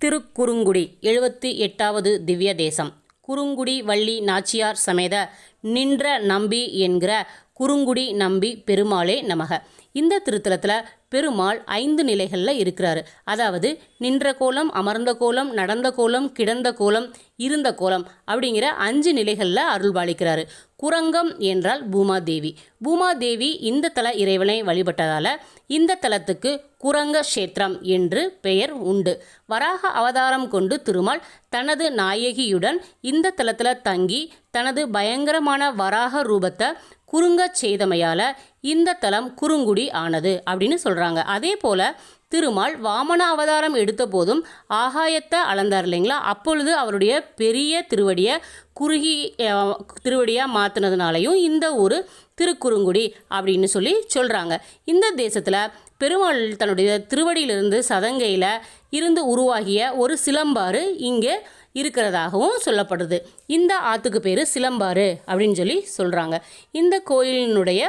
திருக்குறுங்குடி எழுபத்தி எட்டாவது திவ்ய தேசம் குறுங்குடி வள்ளி நாச்சியார் சமேத நின்ற நம்பி என்கிற குறுங்குடி நம்பி பெருமாளே நமக. இந்த திருத்தலத்தில் பெருமாள் ஐந்து நிலைகளில் இருக்கிறாரு. அதாவது நின்ற கோலம் அமர்ந்த கோலம் நடந்த கோலம் கிடந்த கோலம் இருந்த கோலம் அப்படிங்கிற அஞ்சு நிலைகளில் அருள்பாலிக்கிறாரு. குரங்கம் என்றால் பூமாதேவி. பூமாதேவி இந்த தல இறைவனை வழிபட்டதால் இந்த தலத்துக்கு குரங்க கஷேத்திரம் என்று பெயர் உண்டு. வராக அவதாரம் கொண்டு திருமால் தனது நாயகியுடன் இந்த தலத்தில் தங்கி தனது பயங்கரமான வராக ரூபத்தை குறுங்கச் செய்தமையால் இந்த தலம் குறுங்குடி ஆனது அப்படின்னு சொல்கிறாங்க அதே போல் திருமால் வாமன அவதாரம் எடுத்த போதும் ஆகாயத்தை அளந்தார் இல்லைங்களா? அப்பொழுது அவருடைய பெரிய திருவடியை குறுகி திருவடியாக மாற்றினதுனாலையும் இந்த ஊர் திருக்குறுங்குடி அப்படின்னு சொல்லி சொல்கிறாங்க இந்த தேசத்தில் பெருமாள் தன்னுடைய திருவடியிலிருந்து சதங்கையில் இருந்து உருவாகிய ஒரு சிலம்பாறு இங்கே இருக்கிறதாகவும் சொல்லப்படுது. இந்த ஆற்றுக்கு பேர் சிலம்பாறு அப்படின்னு சொல்லி சொல்கிறாங்க இந்த கோயிலினுடைய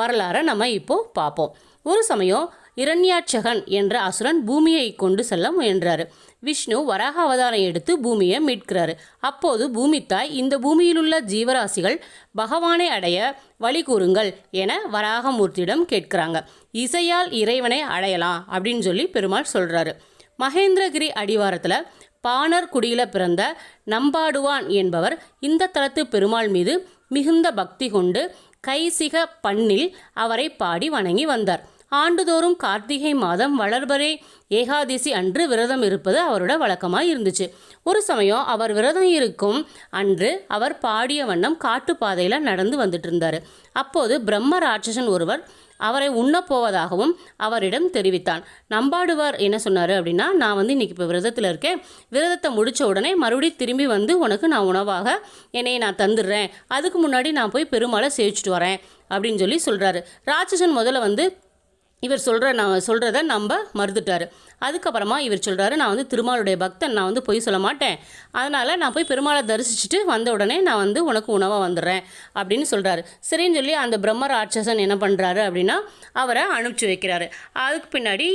வரலாறை நம்ம இப்போது பார்ப்போம். ஒரு சமயம் இரண்யாட்சகன் என்ற அசுரன் பூமியை கொண்டு செல்ல முயன்றார். விஷ்ணு வராக அவதாரம் எடுத்து பூமியை மீட்கிறாரு. அப்போது பூமித்தாய் இந்த பூமியிலுள்ள ஜீவராசிகள் பகவானை அடைய வழி கூறுங்கள் என வராகமூர்த்தியிடம் கேட்குறாங்க. இசையால் இறைவனை அடையலாம் அப்படின்னு சொல்லி பெருமாள் சொல்கிறாரு மகேந்திரகிரி அடிவாரத்தில் பாணர் குடியில் பிறந்த நம்பாடுவான் என்பவர் இந்த தலத்து பெருமாள் மீது மிகுந்த பக்தி கொண்டு கைசிக பண்ணில் அவரை பாடி வணங்கி வந்தார். ஆண்டுதோறும் கார்த்திகை மாதம் வளர்பறை ஏகாதசி அன்று விரதம் இருப்பது அவரோட வழக்கமாக இருந்துச்சு. ஒரு சமயம் அவர் விரதம் இருக்கும் அன்று அவர் பாடிய வண்ணம் காட்டுப்பாதையில் நடந்து வந்துட்டு இருந்தார். அப்போது பிரம்ம ராட்சசன் ஒருவர் அவரை உண்ணப் போவதாகவும் அவரிடம் தெரிவித்தான். நம்பாடுவார் என்ன சொன்னார் அப்படின்னா நான் வந்து இன்னைக்கு இப்போ விரதத்தில் இருக்கேன். விரதத்தை முடித்த உடனே மறுபடியும் திரும்பி வந்து உனக்கு நான் உணவாக என்னையை நான் தந்துடுறேன். அதுக்கு முன்னாடி நான் போய் பெருமாளை சேவிச்சிட்டு வரேன். அப்படின்னு சொல்லி சொல்கிறாரு ராட்சசன் முதல்ல வந்து இவர் சொல்கிற நான் சொல்கிறத நம்ம மறுத்துட்டார். அதுக்கப்புறமா இவர் சொல்கிறாரு நான் வந்து திருமாலுடைய பக்தன் நான் வந்து பொய் சொல்ல மாட்டேன். அதனால் நான் போய் பெருமாளை தரிசிச்சுட்டு வந்த உடனே நான் வந்து உனக்கு உணவாக வந்துடுறேன் அப்படின்னு சொல்கிறாரு சரின்னு சொல்லி அந்த பிரம்ம ராட்சசன் என்ன பண்ணுறாரு அப்படின்னா அவரை அனுப்பிச்சி வைக்கிறாரு. அதுக்கு பின்னாடி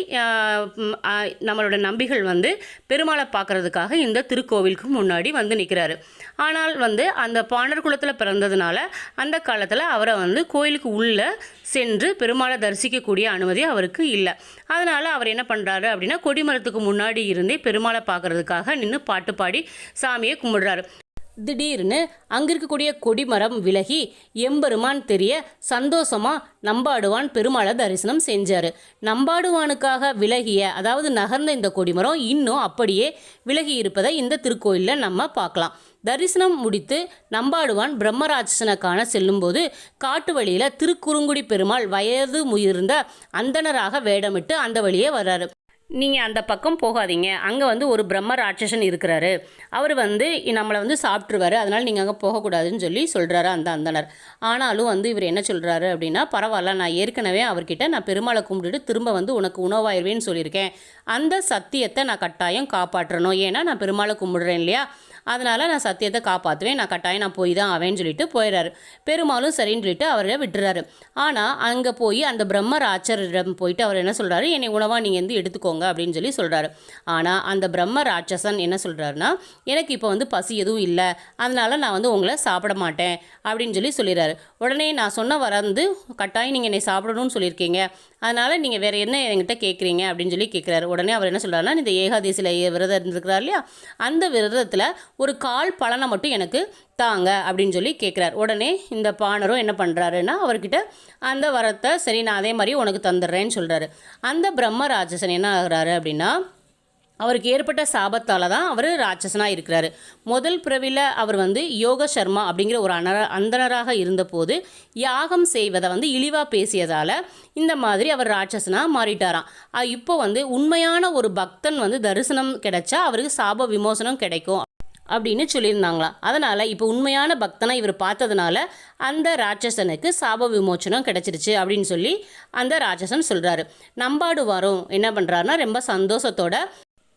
நம்மளோட நம்பிகள் வந்து பெருமாளை பார்க்கறதுக்காக இந்த திருக்கோவிலுக்கு முன்னாடி வந்து நிற்கிறாரு ஆனால் வந்து அந்த பாணர் குலத்தில் பிறந்ததுனால அந்த காலத்தில் அவரை வந்து கோயிலுக்கு உள்ளே சென்று பெருமாளை தரிசிக்கக்கூடிய அனுமதி அவருக்கு இல்லை. அதனால் அவர் என்ன பண்ணுறாரு அப்படின்னா கொடிமரத்துக்கு முன்னாடி இருந்தே பெருமாளை பார்க்கறதுக்காக நின்று பாட்டு பாடி சாமியை கும்பிடுறாரு. திடீர்னு அங்கே இருக்கக்கூடிய கொடிமரம் விலகி எம்பெருமான் தெரிய சந்தோஷமாக நம்பாடுவான் பெருமாளை தரிசனம் செஞ்சார். நம்பாடுவானுக்காக விலகிய அதாவது நகர்ந்த இந்த கொடிமரம் இன்னும் அப்படியே விலகி இருப்பதை இந்த திருக்கோயிலில் நம்ம பார்க்கலாம். தரிசனம் முடித்து நம்பாடுவான் பிரம்மராட்சசனை காண செல்லும்போது காட்டு வழியில் திருக்குறுங்குடி பெருமாள் வயது முயர்ந்த அந்தனராக வேடமிட்டு அந்த வழியே வர்றாரு. நீங்கள் அந்த பக்கம் போகாதீங்க. அங்கே வந்து ஒரு பிரம்ம ராட்சசன் இருக்கிறாரு. அவர் வந்து நம்மளை வந்து சாப்பிட்ருவாரு அதனால் நீங்கள் அங்கே போகக்கூடாதுன்னு சொல்லி சொல்கிறாரு அந்த அந்தனர் ஆனாலும் வந்து இவர் என்ன சொல்கிறாரு அப்படின்னா பரவாயில்ல நான் ஏற்கனவே அவர்கிட்ட நான் பெருமாளை கும்பிட்டுட்டு திரும்ப வந்து உனக்கு உணவாயிருவேன்னு சொல்லியிருக்கேன். அந்த சத்தியத்தை நான் கட்டாயம் காப்பாற்றணும். ஏன்னா நான் பெருமாளை கும்பிடுறேன் இல்லையா? அதனால் நான் சத்தியத்தை காப்பாற்றுவேன் நான் கட்டாயம் நான் போய் தான் ஆவேன்னு சொல்லிட்டு போயிடுறாரு பெருமாளும் சரின்னு சொல்லிட்டு அவரை விட்டுறாரு. ஆனால் அங்கே போய் அந்த பிரம்ம ராட்சரிடம் போயிட்டு அவர் என்ன சொல்கிறாரு என்னை உணவாக நீங்கள் வந்து எடுத்துக்கோங்க அப்படின்னு சொல்லி சொல்கிறாரு ஆனால் அந்த பிரம்ம ராட்சசன் என்ன சொல்கிறாருன்னா எனக்கு இப்போ வந்து பசி எதுவும் இல்லை. அதனால் நான் வந்து உங்களை சாப்பிட மாட்டேன் அப்படின்னு சொல்லி சொல்லிடுறாரு உடனே நான் சொன்ன வரந்து கட்டாயம் நீங்கள் என்னை சாப்பிடணும்னு சொல்லியிருக்கீங்க. அதனால் நீங்கள் வேறு என்ன என்கிட்ட கேட்குறீங்க அப்படின்னு சொல்லி கேட்குறாரு உடனே அவர் என்ன சொல்கிறாருன்னா இந்த ஏகாதசியில் விரதம் இருந்திருக்கிறார் இல்லையா? அந்த விரதத்தில் ஒரு கால் பலனை மட்டும் எனக்கு தாங்க அப்படின்னு சொல்லி கேட்குறாரு உடனே இந்த பாணரும் என்ன பண்ணுறாருன்னா அவர்கிட்ட அந்த வரத்தை சரி நான் அதே மாதிரி உனக்கு தந்துடுறேன்னு சொல்கிறாரு அந்த பிரம்ம ராட்சசன் என்ன ஆகுறாரு அப்படின்னா அவருக்கு ஏற்பட்ட சாபத்தால் தான் அவர் ராட்சசனாக இருக்கிறாரு. முதல் பிறவியில் அவர் வந்து யோக சர்மா அப்படிங்கிற ஒரு அனர அந்தனராக இருந்தபோது யாகம் செய்வதை வந்து இழிவாக பேசியதால் இந்த மாதிரி அவர் ராட்சசனாக மாறிட்டாராம். இப்போ வந்து உண்மையான ஒரு பக்தன் வந்து தரிசனம் கிடைச்சா அவருக்கு சாப விமோசனம் கிடைக்கும். அப்படின்னு சொல்லியிருந்தாங்களாம். அதனால் இப்போ உண்மையான பக்தனை இவர் பார்த்ததுனால அந்த ராட்சசனுக்கு சாப விமோச்சனம் கிடைச்சிருச்சு அப்படின்னு சொல்லி அந்த ராட்சசன் சொல்கிறாரு நம்பாடு வரும் என்ன பண்ணுறாருன்னா ரொம்ப சந்தோஷத்தோட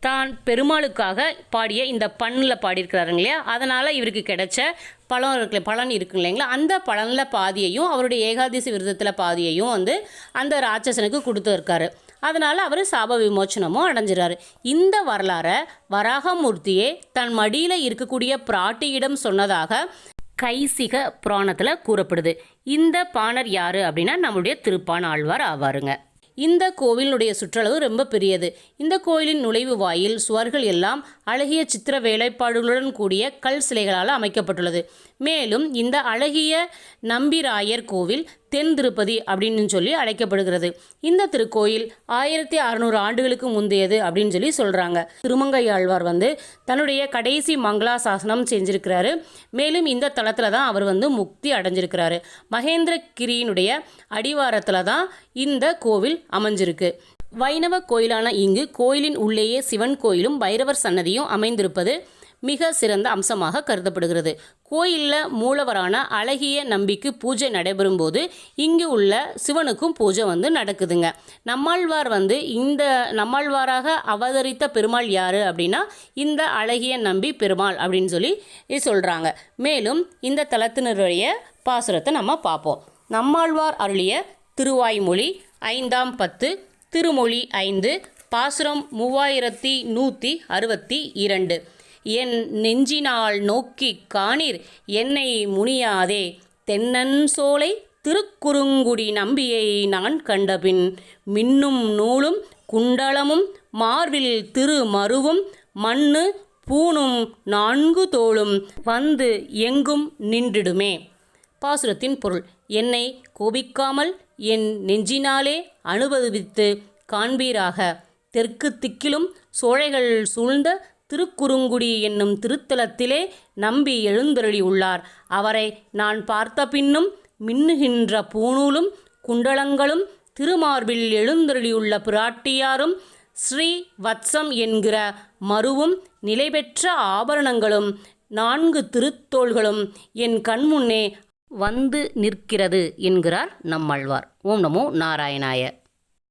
தான் பெருமாளுக்காக பாடிய இந்த பண்ணில் பாடியிருக்கிறாருங்க இல்லையா? அதனால் இவருக்கு கிடைச்ச பழம் இருக்கு பலன் இருக்கு இல்லைங்களா? அந்த பலனில் பாதியையும் அவருடைய ஏகாதசி விரதத்தில் பாதியையும் வந்து அந்த ராட்சசனுக்கு கொடுத்துருக்காரு அதனால் அவர் சாப விமோச்சனமும் அடைஞ்சிறாரு. இந்த வரலாறை வராகமூர்த்தியே தன் மடியில் இருக்கக்கூடிய பிராட்டியிடம் சொன்னதாக கைசிக புராணத்தில் கூறப்படுது. இந்த பாணர் யாரு அப்படின்னா நம்மளுடைய திருப்பான் ஆழ்வார் ஆவாருங்க. இந்த கோவிலுடைய சுற்றளவு ரொம்ப பெரியது. இந்த கோயிலின் நுழைவு வாயில் சுவர்கள் எல்லாம் அழகிய சித்திர வேலைப்பாடுகளுடன் கூடிய கல் சிலைகளால் அமைக்கப்பட்டுள்ளது. மேலும் இந்த அழகிய நம்பிராயர் கோவில் தென் திருப்பதி அப்படின்னு சொல்லி அழைக்கப்படுகிறது. இந்த திருக்கோயில் ஆயிரத்தி அறநூறு ஆண்டுகளுக்கு முந்தையது அப்படின்னு சொல்லி சொல்கிறாங்க திருமங்கையாழ்வார் வந்து தன்னுடைய கடைசி மங்களா சாசனம் செஞ்சிருக்கிறாரு. மேலும் இந்த தளத்தில் தான் அவர் வந்து முக்தி அடைஞ்சிருக்கிறாரு. மகேந்திரகிரியினுடைய அடிவாரத்தில் தான் இந்த கோவில் அமைஞ்சிருக்கு. வைணவ கோயிலான இங்கு கோயிலின் உள்ளேயே சிவன் கோயிலும் பைரவர் சன்னதியும் அமைந்திருப்பது மிக சிறந்த அம்சமாக கருதப்படுகிறது. கோயிலில் மூலவரான அழகிய நம்பிக்கு பூஜை நடைபெறும் போது இங்கு உள்ள சிவனுக்கும் பூஜை வந்து நடக்குதுங்க. நம்மாழ்வார் வந்து இந்த நம்மாழ்வாராக அவதரித்த பெருமாள் யார் அப்படின்னா இந்த அழகிய நம்பி பெருமாள் அப்படின்னு சொல்லி சொல்கிறாங்க மேலும் இந்த தலத்தினருடைய பாசுரத்தை நம்ம பார்ப்போம். நம்மாழ்வார் அருளிய திருவாய்மொழி ஐந்தாம் பத்து திருமொழி ஐந்து பாசுரம் மூவாயிரத்தி நூற்றி அறுபத்தி இரண்டு. என் நெஞ்சினால் நோக்கி காணீர் என்னை முனியாதே. தென்னன் சோலை திருக்குறுங்குடி நம்பியை நான் கண்டபின் மின்னும் நூலும் குண்டலமும் மார்பில் திருமருவும் மண்ணு பூணும் நான்கு தோளும் வந்து எங்கும் நின்றிடுமே. பாசுரத்தின் பொருள் என்னை கோபிக்காமல் என் நெஞ்சினாலே அனுபவித்து காண்பீராக. தெற்கு திக்கிலும் சோழைகள் சூழ்ந்த திருக்குறுங்குடி என்னும் திருத்தலத்திலே நம்பி எழுந்தருளி உள்ளார் அவரை நான் பார்த்த பின்னும் மின்னுகின்ற பூணூலும் குண்டலங்களும் திருமார்பில் எழுந்தருளியுள்ள பிராட்டியாரும் ஸ்ரீ வத்சம் என்கிற மருவும் நிலைபெற்ற ஆபரணங்களும் நான்கு திருத்தோள்களும் என் கண்முன்னே வந்து நிற்கிறது என்கிறார் நம்மாழ்வார். ஓம் நமோ நாராயணாய.